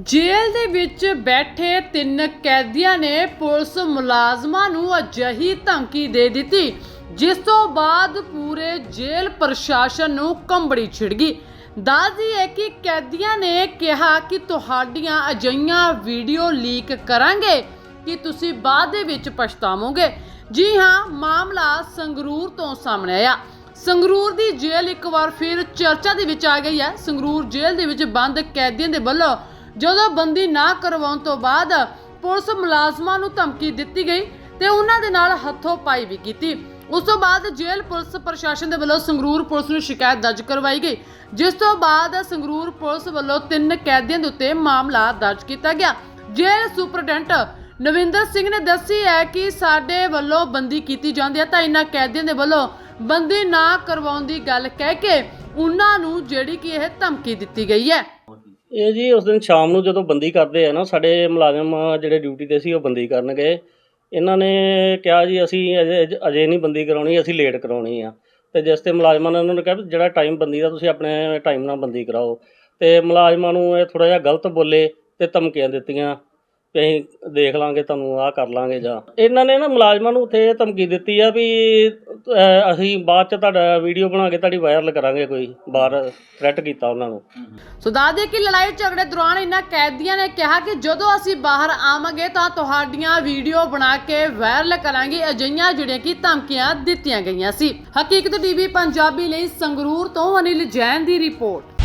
ਜੇਲ੍ਹ ਦੇ ਵਿੱਚ ਬੈਠੇ ਤਿੰਨ ਕੈਦੀਆਂ ਨੇ ਪੁਲਿਸ ਮੁਲਾਜ਼ਮਾਂ ਨੂੰ ਅਜਿਹੀ ਧਮਕੀ ਦੇ ਦਿੱਤੀ, ਜਿਸ ਤੋਂ ਬਾਅਦ ਪੂਰੇ ਜੇਲ੍ਹ ਪ੍ਰਸ਼ਾਸਨ ਨੂੰ ਕੰਬੜੀ ਛਿੜ ਗਈ। ਦੱਸਦੀ ਹੈ ਕਿ ਕੈਦੀਆਂ ਨੇ ਕਿਹਾ ਕਿ ਤੁਹਾਡੀਆਂ ਅਜਈਆਂ ਵੀਡੀਓ ਲੀਕ ਕਰਾਂਗੇ, ਕਿ ਤੁਸੀਂ ਬਾਅਦ ਦੇ ਵਿੱਚ ਪਛਤਾਵੋਗੇ। ਜੀ ਹਾਂ, ਮਾਮਲਾ ਸੰਗਰੂਰ ਤੋਂ ਸਾਹਮਣੇ ਆਇਆ। ਸੰਗਰੂਰ ਦੀ ਜੇਲ੍ਹ ਇੱਕ ਵਾਰ ਫਿਰ ਚਰਚਾ ਦੇ ਵਿੱਚ ਆ ਗਈ ਹੈ। ਸੰਗਰੂਰ ਜੇਲ੍ਹ ਦੇ ਵਿੱਚ ਬੰਦ ਕੈਦੀਆਂ ਦੇ ਵੱਲੋਂ ਜਦੋਂ ਬੰਦੀ ਨਾ ਕਰਵਾਉਣ ਤੋਂ ਬਾਅਦ ਪੁਲਿਸ ਮੁਲਾਜ਼ਮਾਂ ਨੂੰ ਧਮਕੀ ਦਿੱਤੀ ਗਈ ਤੇ ਉਹਨਾਂ ਦੇ ਨਾਲ ਹੱਥੋਂ ਪਾਈ ਵੀ ਕੀਤੀ। ਉਸ ਤੋਂ ਬਾਅਦ ਜੇਲ੍ਹ ਪੁਲਿਸ ਪ੍ਰਸ਼ਾਸਨ ਦੇ ਵੱਲੋਂ ਸੰਗਰੂਰ ਪੁਲਿਸ ਨੂੰ ਸ਼ਿਕਾਇਤ ਦਰਜ ਕਰਵਾਈ ਗਈ, ਜਿਸ ਤੋਂ ਬਾਅਦ ਸੰਗਰੂਰ ਪੁਲਿਸ ਵੱਲੋਂ ਤਿੰਨ ਕੈਦੀਆਂ ਦੇ ਉੱਤੇ ਮਾਮਲਾ ਦਰਜ ਕੀਤਾ ਗਿਆ। ਜੇਲ੍ਹ ਸੁਪਰਡੈਂਟ ਨਵਿੰਦਰ ਸਿੰਘ ਨੇ ਦੱਸੀ ਹੈ ਕਿ ਸਾਡੇ ਵੱਲੋਂ ਬੰਦੀ ਕੀਤੀ ਜਾਂਦੀ ਹੈ ਤਾਂ ਇਹਨਾਂ ਕੈਦੀਆਂ ਦੇ ਵੱਲੋਂ ਬੰਦੀ ਨਾ ਕਰਵਾਉਣ ਦੀ ਗੱਲ ਕਹਿ ਕੇ ਉਹਨਾਂ ਨੂੰ ਜਿਹੜੀ ਕਿ ਇਹ ਧਮਕੀ ਦਿੱਤੀ ਗਈ ਹੈ। ਇਹ ਜੀ ਉਸ ਦਿਨ ਸ਼ਾਮ ਨੂੰ ਜਦੋਂ ਬੰਦੀ ਕਰਦੇ ਆ ਨਾ, ਸਾਡੇ ਮੁਲਾਜ਼ਮ ਜਿਹੜੇ ਡਿਊਟੀ ਤੇ ਸੀ ਉਹ ਬੰਦੀ ਕਰਨ ਗਏ। ਇਹਨਾਂ ਨੇ ਕਿਹਾ ਜੀ, ਅਸੀਂ ਅਜੇ ਅਜੇ ਨਹੀਂ ਬੰਦੀ ਕਰਾਉਣੀ, ਅਸੀਂ ਲੇਟ ਕਰਾਉਣੀ ਆ। ਤੇ ਜਿਸ ਤੇ ਮੁਲਾਜ਼ਮਾਂ ਨੇ ਉਹਨਾਂ ਨੂੰ ਕਿਹਾ ਵੀ ਜਿਹੜਾ ਟਾਈਮ ਬੰਦੀ ਦਾ, ਤੁਸੀਂ ਆਪਣੇ ਟਾਈਮ ਨਾਲ ਬੰਦੀ ਕਰਾਓ। ਤੇ ਮੁਲਾਜ਼ਮਾਂ ਨੂੰ ਇਹ ਥੋੜਾ ਜਿਹਾ ਗਲਤ ਬੋਲੇ ਤੇ ਧਮਕੀਆਂ ਦਿੱਤੀਆਂ। ਵੀ ਅਸੀਂ ਦੇਖ ਲਾਂਗੇ ਤੁਹਾਨੂੰ ਆਹ ਕਰ ਲਾਂਗੇ ਜਾਂ। ਇਹਨਾਂ ਨੇ ਨਾ ਮੁਲਾਜ਼ਮਾਂ ਨੂੰ ਉੱਥੇ ਇਹ ਧਮਕੀ ਦਿੱਤੀ ਆ ਵੀ ਅਹ, ਅਸੀਂ ਬਾਅਦ ਚ ਤੁਹਾਡਾ ਵੀਡੀਓ ਬਣਾ ਕੇ ਤੁਹਾਡੀ ਵਾਇਰਲ ਕਰਾਂਗੇ ਕੋਈ ਬਾਹਰ ਥ੍ਰੈਟ ਕੀਤਾ ਉਹਨਾਂ ਨੂੰ। ਸੋ ਦੱਸਦੇ ਕਿ ਲੜਾਈ ਝਗੜੇ ਦੌਰਾਨ ਇਹਨਾਂ ਕੈਦੀਆਂ ਨੇ ਕਿਹਾ ਕਿ ਜਦੋਂ ਅਸੀਂ ਬਾਹਰ ਆਵਾਂਗੇ ਤਾਂ ਤੁਹਾਡੀਆਂ ਵੀਡੀਓ ਬਣਾ ਕੇ ਵਾਇਰਲ ਕਰਾਂਗੇ ਅਜਿਹੀਆਂ ਜਿਹੜੀਆਂ ਕਿ ਧਮਕੀਆਂ ਦਿੱਤੀਆਂ ਗਈਆਂ ਸੀ। ਹਕੀਕਤ ਟੀਵੀ ਪੰਜਾਬੀ ਲਈ ਸੰਗਰੂਰ ਤੋਂ ਅਨਿਲ ਜੈਨ ਦੀ ਰਿਪੋਰਟ।